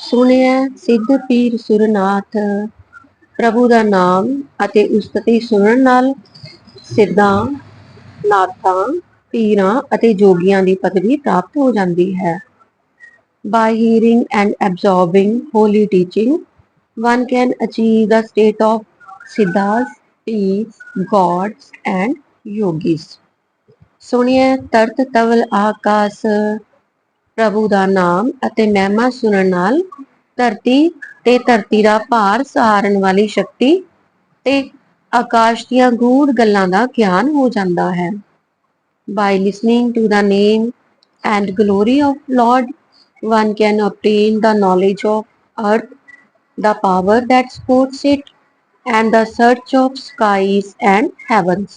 ਸੁਣਿਆ ਸਿੱਧ ਪੀਰ ਸੁਰਨਾਥ ਪ੍ਰਭੂ ਦਾ ਨਾਮ ਅਤੇ ਉਸਤਤੀ ਸੁਣਨ ਨਾਲ ਸਿੱਧਾਂ ਨਾਥਾਂ ਪੀਰਾਂ ਅਤੇ ਜੋਗੀਆਂ ਦੀ ਪਦਵੀ ਪ੍ਰਾਪਤ ਹੋ ਜਾਂਦੀ ਹੈ by hearing and absorbing holy teaching one can achieve the state of siddhas peace gods and yogis ਸੁਣਿਆ ਤਰਤ ਤਵਲ ਆਕਾਸ ਪ੍ਰਭੂ ਦਾ ਨਾਮ ਅਤੇ ਮਹਿਮਾ ਸੁਣਨ ਨਾਲ ਧਰਤੀ ਤੇ ਧਰਤੀ ਦਾ ਭਾਰ ਸਹਾਰਨ ਵਾਲੀ ਸ਼ਕਤੀ ਤੇ ਆਕਾਸ਼ ਦੀਆਂ ਗੂੜ ਗੱਲਾਂ ਦਾ ਗਿਆਨ ਹੋ ਜਾਂਦਾ ਹੈ by listening to the name and glory of Lord one can obtain the knowledge of earth the power that supports it and the search of skies and heavens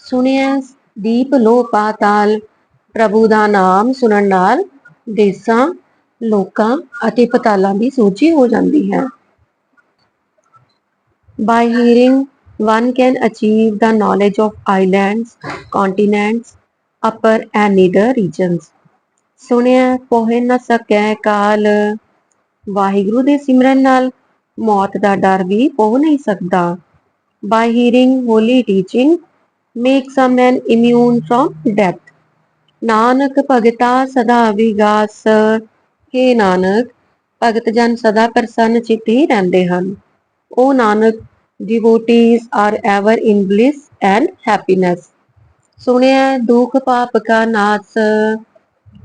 ਸੁਣਿਆ ਦੀਪ ਲੋ ਪਾਤਾਲ ਪ੍ਰਭੂ ਦਾ ਨਾਮ ਸੁਣਨ ਨਾਲ ਦੇਸਾਂ ਲੋਕਾਂ ਅਤੇ ਪਤਾਲਾਂ ਦੀ ਸੂਚੀ ਹੋ ਜਾਂਦੀ ਹੈ by hearing one can achieve the knowledge of islands continents upper and nether regions ਸੁਣਿਆ ਪੋਹੇ ਨਾ ਸਕੈ ਕਾਲ ਵਾਹਿਗੁਰੂ ਦੇ ਸਿਮਰਨ ਨਾਲ ਮੌਤ ਦਾ ਡਰ ਵੀ ਪੋਹ ਨਹੀਂ ਸਕਦਾ by hearing holy teaching makes a man immune from death Nanak ਭਗਤਾ ਸਦਾ ਵਿਗਾਸ हे ਨਾਨਕ ਭਗਤ ਜਨ ਸਦਾ ਪ੍ਰਸੰਨ ਚਿਤ ਹੀ ਰਹਿੰਦੇ ਹਨ O Nanak devotees are ever in bliss and happiness ਸੁਣਿਆ ਦੁਖ ਪਾਪ ਕਾ ਨਾਸ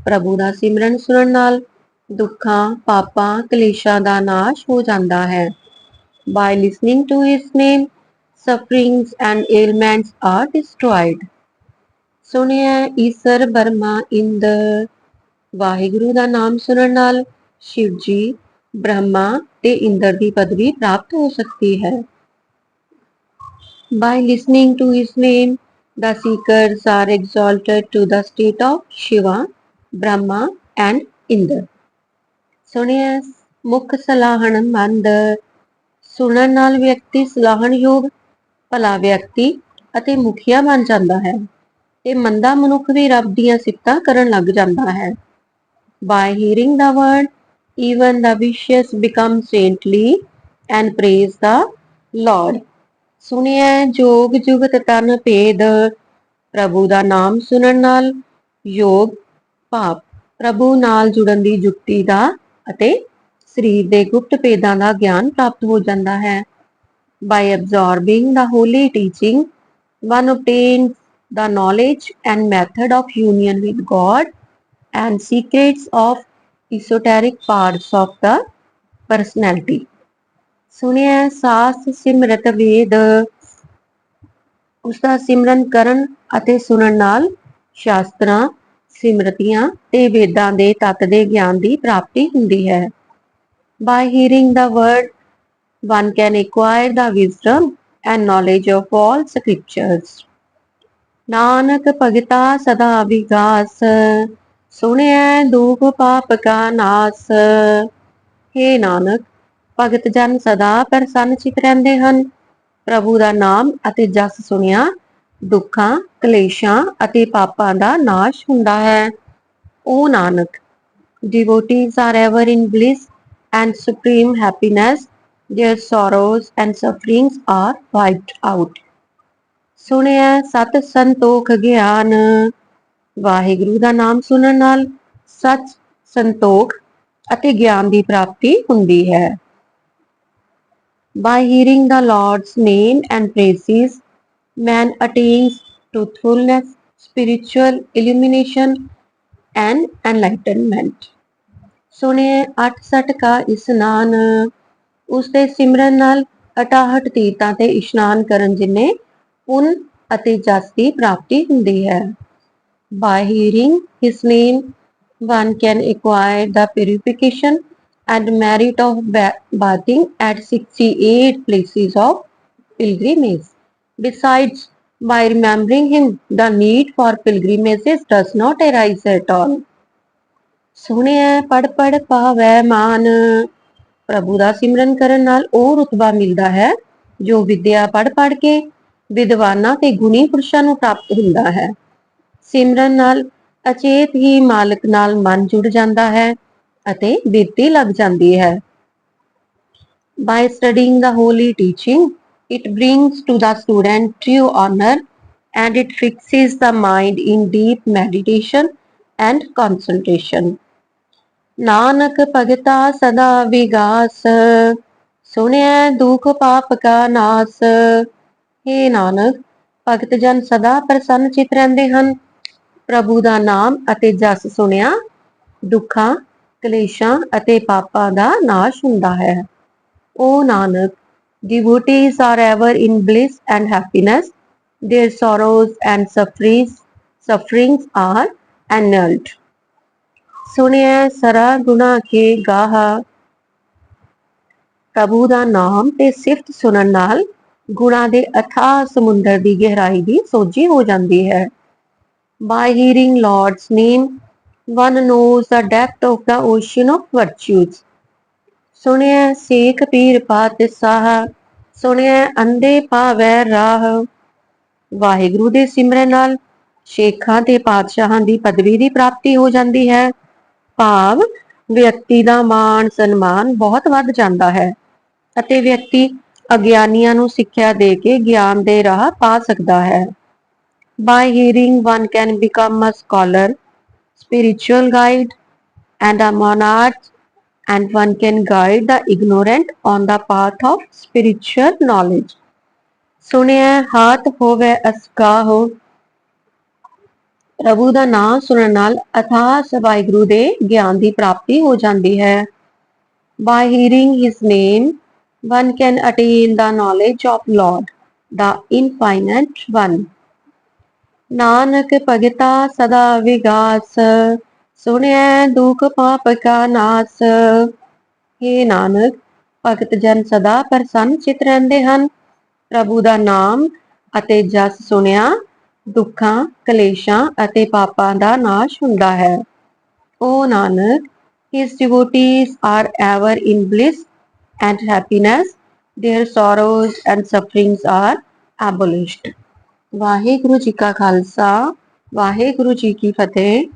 ਪ੍ਰਭੂ ਦਾ ਸਿਮਰਨ ਸੁਣਨ ਨਾਲ ਦੁੱਖਾਂ ਪਾਪਾਂ ਕਲੇਸ਼ਾਂ ਦਾ ਨਾਸ਼ ਹੋ ਜਾਂਦਾ ਹੈ by listening to his name sufferings and ailments are destroyed ਸੁਣਿਆ ਈਸ਼ਰ ਬਰਮਾ ਇੰਦ। ਵਾਹਿਗੁਰੂ ਦਾ ਨਾਮ ਸੁਣਨ ਨਾਲ ਸ਼ਿਵ ਜੀ ਬ੍ਰਹਮਾ ਤੇ ਇੰਦਰ ਦੀ ਪਦਵੀ ਪ੍ਰਾਪਤ ਹੋ ਸਕਦੀ ਹੈ। By listening to his name, the seekers are exalted to the state of shiva, brahma and Inder ਸੁਣਿਆ ਮੁਖ ਸਲਾਹਣ ਮੰਦ। ਸੁਣਨ ਨਾਲ ਵਿਅਕਤੀ ਸਲਾਹਣਯੋਗ, ਭਲਾ ਵਿਅਕਤੀ ਅਤੇ ਮੁਖੀਆ ਬਣ ਜਾਂਦਾ ਹੈ। ਤੇ ਮੰਦਾ ਮਨੁੱਖ ਵੀ ਰੱਬ ਦੀਆਂ ਸਿਫਤਾਂ ਕਰਨ ਲੱਗ ਜਾਂਦਾ ਹੈ by hearing the word even the vicious become saintly and praise the lord ਸੁਣਿਆ ਜੋਗ ਜੁਗਤ ਤਨ ਭੇਦ ਪ੍ਰਭੂ ਦਾ ਨਾਮ ਸੁਣਨ ਨਾਲ ਯੋਗ ਭਾਵ ਪ੍ਰਭੂ ਨਾਲ ਜੁੜਨ ਦੀ ਜੁਗਤੀ ਦਾ ਅਤੇ ਸਰੀਰ ਦੇ ਗੁਪਤ ਭੇਦਾਂ ਦਾ ਗਿਆਨ ਪ੍ਰਾਪਤ ਹੋ ਜਾਂਦਾ ਹੈ by absorbing the holy teaching one obtains the knowledge and method of union with god and secrets of esoteric parts of the personality ਸੁਣਿਆ ਸਾਸ ਸਿਮਰਤ ਵੇਦ ਉਸ ਦਾ ਸਿਮਰਨ ਕਰਨ ਅਤੇ ਸੁਣਨ ਨਾਲ ਸ਼ਾਸਤਰਾਂ ਸਿਮਰਤੀਆਂ ਤੇ ਵੇਦਾਂ ਦੇ ਤੱਤ ਦੇ ਗਿਆਨ ਦੀ ਪ੍ਰਾਪਤੀ ਹੁੰਦੀ ਹੈ by hearing the word one can acquire the wisdom and knowledge of all scriptures Nanak ਭਗਤਾ ਸਦਾ ਵਿਗਾਸ ਸੁਣਿਆ ਦੁਖ ਪਾਪ ਕਾ ਨਾਸ हे ਨਾਨਕ ਭਗਤ ਜਨ ਸਦਾ ਪ੍ਰਸੰਨ ਚਿਤ ਰਹਿੰਦੇ ਹਨ ਪ੍ਰਭੂ ਦਾ ਨਾਮ ਅਤੇ ਜਸ ਸੁਣਿਆ ਦੁੱਖਾਂ ਕਲੇਸ਼ਾਂ ਅਤੇ ਪਾਪਾਂ ਦਾ ਨਾਸ਼ ਹੁੰਦਾ ਹੈ ਓ Nanak devotees are ever in bliss and supreme happiness their sorrows and sufferings are wiped out ਸੁਣਿਆ ਸਤ ਸੰਤੋਖ ਗਿਆਨ ਵਾਹਿਗੁਰੂ ਦਾ ਨਾਮ ਸੁਣਨ ਨਾਲ ਸੱਚ ਸੰਤੋਖ ਅਤੇ ਗਿਆਨ ਦੀ ਪ੍ਰਾਪਤੀ ਹੁੰਦੀ ਹੈ by hearing the lord's name and praises man attains truthfulness spiritual illumination and enlightenment ਸੁਣਿਆ ਅਠ ਸਠ ਕਾ ਇਸਨਾਨ ਉਸ ਦੇ ਸਿਮਰਨ ਨਾਲ 68 ਤੀਰਥਾਂ ਤੇ ਇਸ਼ਨਾਨ ਕਰਨ ਜਿਨੇ ਪੁੰਨ ਅਤੇ ਜਸ ਦੀ ਪ੍ਰਾਪਤੀ ਹੁੰਦੀ ਹੈ by hearing his name one can acquire the purification and merit of ba- bathing at 68 places of pilgrimage besides by remembering him the need for pilgrimages does not arise at all ਸੁਣਿਆ ਪੜ ਪੜ ਪਾਵੈ ਮਾਨ ਪ੍ਰਭੂ ਦਾ ਸਿਮਰਨ ਕਰਨ ਨਾਲ ਉਹ ਰੁਤਬਾ ਮਿਲਦਾ ਹੈ ਜੋ ਵਿਦਿਆ ਪੜ ਪੜ ਕੇ ਵਿਦਵਾਨਾਂ ਤੇ ਗੁਣੀ ਪੁਰਸ਼ਾਂ ਨੂੰ ਪ੍ਰਾਪਤ ਹੁੰਦਾ ਹੈ ਸਿਮਰਨ ਨਾਲ ਅਚੇਤ ਹੀ ਮਾਲਕ ਨਾਲ ਮਨ ਜੁੜ ਜਾਂਦਾ ਹੈ ਅਤੇ ਬਿਰਤੀ ਲੱਗ ਜਾਂਦੀ ਹੈ by studying the holy teaching it brings to the student true honor and it fixes the mind in deep meditation and concentration Nanak ਭਗਤਾ ਸਦਾ ਵਿਗਾਸ ਸੁਣਿਐ ਦੁਖ ਪਾਪ ਕਾ ਨਾਸ हे ਨਾਨਕ ਭਗਤ ਜਨ ਸਦਾ ਪ੍ਰਸੰਨ ਚਿਤ ਰਹਿੰਦੇ ਹਨ ਪ੍ਰਭੂ ਦਾ ਨਾਮ ਅਤੇ ਜਸ ਸੁਣਿਆ ਦੁੱਖਾਂ ਕਲੇਸ਼ਾਂ ਅਤੇ ਪਾਪਾਂ ਦਾ ਨਾਸ਼ ਹੁੰਦਾ ਹੈ ਓ Nanak devotees are ever in bliss and happiness their sorrows and sufferings sufferings are annulled ਸੁਣਿਐ ਸਰਾ ਗੁਣਾ ਕੇ ਗਾਹਾ ਪ੍ਰਭੂ ਦਾ ਨਾਮ ਤੇ ਸਿਫਤ ਸੁਣਨ ਨਾਲ ਗੁਣਾ ਦੇ ਅਥਾਹ ਸਮੁੰਦਰ ਦੀ ਗਹਿਰਾਈ ਦੀ ਸੋਝੀ ਹੋ ਜਾਂਦੀ ਹੈ। By hearing lord's name, one knows the depth of the ocean of virtues. ਸੁਣਿਐ ਸੇਖ ਪੀਰ ਪਾਤ ਸਾਹ ਸੁਣਿਐ ਅੰਦੇ ਪਾਵੈ ਰਾਹ। ਵਾਹਿਗੁਰੂ ਦੇ ਸਿਮਰਨ ਨਾਲ ਸ਼ੇਖਾਂ ਤੇ ਪਾਤਸ਼ਾਹਾਂ ਦੀ ਪਦਵੀ ਦੀ ਪ੍ਰਾਪਤੀ ਹੋ ਜਾਂਦੀ ਹੈ। ਭਾਵ ਵਿਅਕਤੀ ਦਾ ਮਾਣ ਸਨਮਾਨ ਬਹੁਤ ਵੱਧ ਜਾਂਦਾ ਹੈ ਅਤੇ ਵਿਅਕਤੀ ਅਗਿਆਨੀਆਂ ਨੂੰ ਸਿੱਖਿਆ ਦੇ ਕੇ ਗਿਆਨ ਦੇ ਰਾਹ ਪਾ ਸਕਦਾ ਹੈ by hearing one can become a scholar spiritual guide and a monarch and one can guide the ignorant on the path of spiritual knowledge ਸੁਣਿਐ ਹਾਥ ਹੋਵੇ ਅਸਕਾਹੋ ਪ੍ਰਭੂ ਦਾ ਨਾਮ ਸੁਣਨ ਨਾਲ ਅਥਾਹ ਵਾਹਿਗੁਰੂ ਦੇ ਗਿਆਨ ਦੀ ਪ੍ਰਾਪਤੀ ਹੋ ਜਾਂਦੀ ਹੈ by hearing his name one can attain the knowledge of lord, the infinite one. Nanak ਭਗਤਾ ਸਦਾ ਵਿਗਾਸ ਸੁਣਿਐ ਦੁਖ ਪਾਪ ਕਾ ਨਾਸ हे ਨਾਨਕ ਭਗਤ ਜਨ ਸਦਾ ਪ੍ਰਸੰਨ ਚਿਤ ਰਹਿੰਦੇ ਹਨ ਪ੍ਰਭੂ ਦਾ ਨਾਮ ਅਤੇ ਜਸ ਸੁਣਿਆ ਦੁੱਖਾਂ ਕਲੇਸ਼ਾਂ ਅਤੇ ਪਾਪਾਂ ਦਾ ਨਾਸ਼ ਹੁੰਦਾ ਹੈ ਓ Nanak his devotees are ever in bliss and happiness their sorrows and sufferings are abolished Waheguru ji ਕਾ ਖਾਲਸਾ ਵਾਹਿਗੁਰੂ ਜੀ ਕੀ ਫਤਿਹ